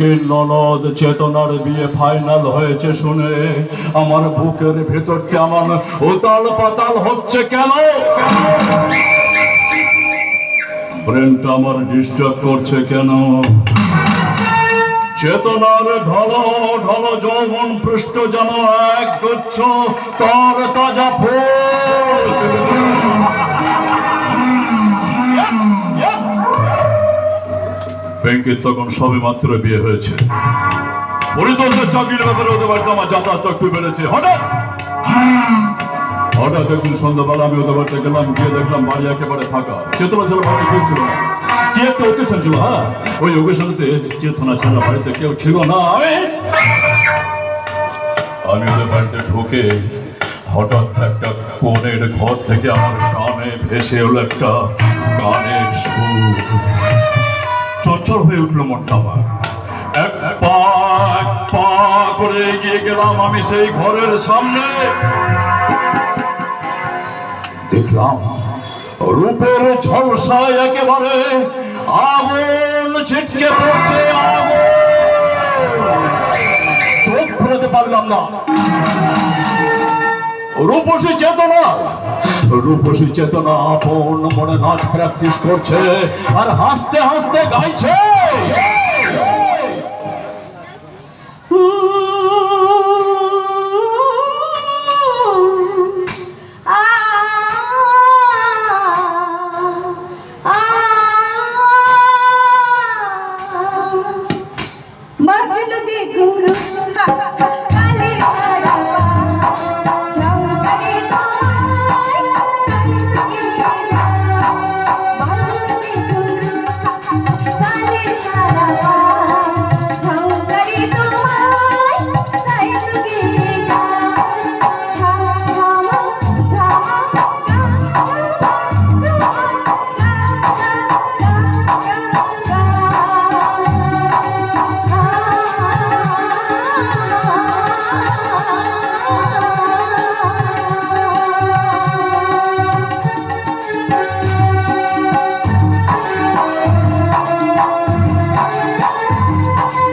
এদিকে ননদ চেতনার বিয়ে ফাইনাল হয়েছে শুনে আমার বুকের ভেতরটা আমার উতাল পাতাল হচ্ছে কেন? ব্রেনটা আমার ডিস্টার্ব করছে কেন? চেতনার ঢল ঢল যৌবন পৃষ্ঠ যেন এক গুচ্ছ, তার তাজা ফুল। ব্যাংকের তখন সবে মাত্র বিয়ে হয়েছে। পরিদর্শক চাকরির ব্যাপারে ওদের বাড়িতে আমার যাতায়াত একটু বেড়েছে। হঠাৎ? হঠাৎ একদিন সন্ধ্যাবেলা আমি ওদের বাড়িতে গেলাম, গিয়ে দেখলাম বাড়ি একেবারে ফাঁকা। চেতনা ছাড়া বাড়িতে কেউ ছিল না। কি একটা ওকেশন ছিল হ্যাঁ? ওই ওকেশনতে চেতনা ছাড়া বাড়িতে কেউ ছিল না। আমি আমি ওদের বাড়িতে ঢুকে হঠাৎ একটা কোণের ঘর থেকে আমার কানে ভেসে এলো একটা গানের সুর। চঞ্চল হয়ে উঠল মনটা আমার এক পা এক পা করে এগিয়ে গেলাম আমি সেই ঘরের সামনে। দেখলাম রূপের ঝলসায় একেবারে আগুন ছিটকে পড়ছে, আগুন। চোখ ফেরাতে পারলাম না। রূপসী চেতনা রূপসী চেতনা আপন মনে নাচ প্র্যাকটিস করছে আর হাসতে হাসতে গাইছে। বাজলো যে গুরু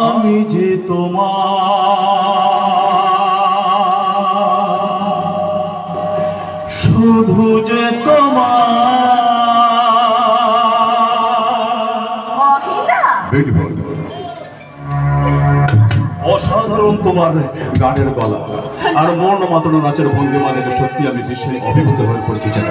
আমি যে তোমার শুধু যে তোমার অসাধারণ তোমার গানের গলা। আর মন মাতানো নাচের ভঙ্গিমা দেখে সত্যি আমি ভীষণ অভিভূত হয়ে পড়েছি যেন